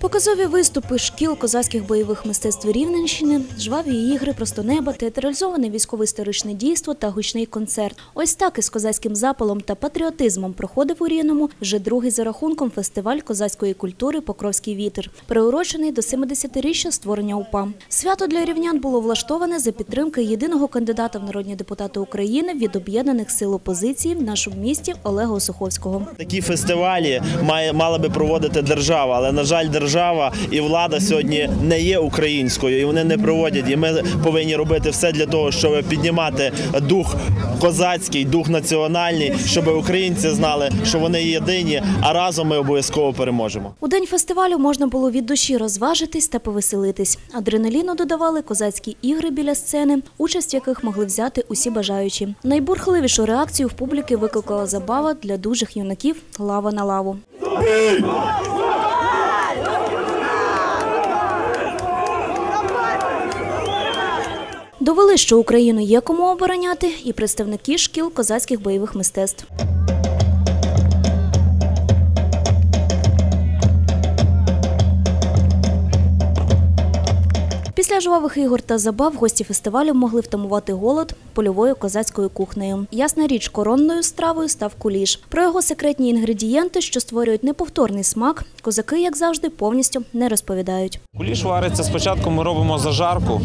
Показові виступи шкіл козацьких бойових мистецтв Рівненщини, жваві ігри, просто неба, театралізоване військово-історичне дійство та гучний концерт. Ось так із козацьким запалом та патріотизмом проходив у Рівному вже другий за рахунком фестиваль козацької культури Покровський вітер, приурочений до 70-річчя створення УПА. Свято для рівнян було влаштоване за підтримки єдиного кандидата в народні депутати України від об'єднаних сил опозиції в нашому місті Олега Осуховського. Такі фестивалі має мала би проводити держава, але на жаль, держава і влада сьогодні не є українською, і вони не проводять. І ми повинні робити все для того, щоб піднімати дух козацький, дух національний, щоб українці знали, що вони єдині, а разом ми обов'язково переможемо. У день фестивалю можна було від душі розважитись та повеселитись. Адреналіну додавали козацькі ігри біля сцени, участь в яких могли взяти усі бажаючі. Найбурхливішу реакцію в публіки викликала забава для дужих юнаків лава на лаву. Довели, що Україну є кому обороняти, і представники шкіл козацьких бойових мистецтв. Після жвавих ігор та забав гості фестивалю могли втамувати голод польовою козацькою кухнею. Ясна річ, коронною стравою став куліш. Про його секретні інгредієнти, що створюють неповторний смак, козаки, як завжди, повністю не розповідають. Куліш вариться спочатку. Ми робимо зажарку.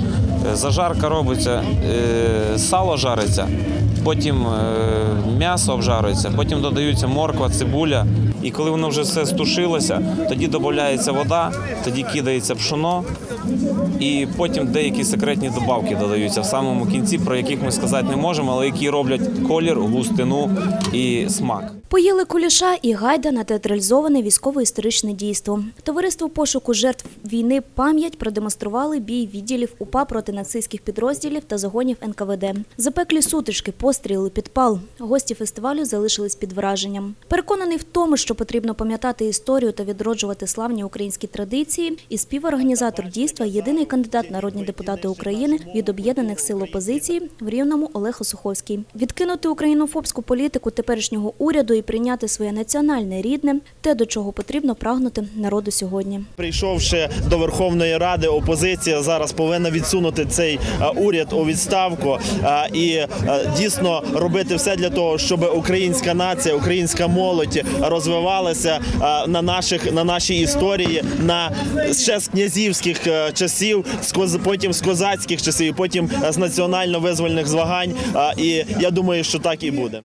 Е, Зажарка робиться, е, сало жариться, потім е, м'ясо обжарюється, потім додаються морква, цибуля. І коли воно вже все стушилося, тоді додається вода, тоді кидається пшоно, і потім деякі секретні добавки додаються в самому кінці, про яких ми сказати не можемо, але які роблять колір, густину і смак. Поїли куліша і гайда на театралізоване військово-історичне дійство. Товариство пошуку жертв війни пам'ять продемонстрували бій відділів УПА проти нацистських підрозділів та загонів НКВД. Запеклі сутички, постріли, підпал. Гості фестивалю залишились під враженням. Переконаний в тому, що потрібно пам'ятати історію та відроджувати славні українські традиції. І співорганізатор дійства, єдиний кандидат народні депутати України від об'єднаних сил опозиції в Рівному Олег Осуховський. Відкинути українофобську політику теперішнього уряду і прийняти своє національне рідне, те, до чого потрібно прагнути народу сьогодні. Прийшовши до Верховної Ради, опозиція зараз повинна відсунути цей уряд у відставку і дійсно робити все для того, щоб українська нація, українська молодь розвивалася на наших на нашій історії, на ще з князівських е, часів, потім з козацьких часів, потім з національно-визвольних змагань. Е, І я думаю, що так і буде.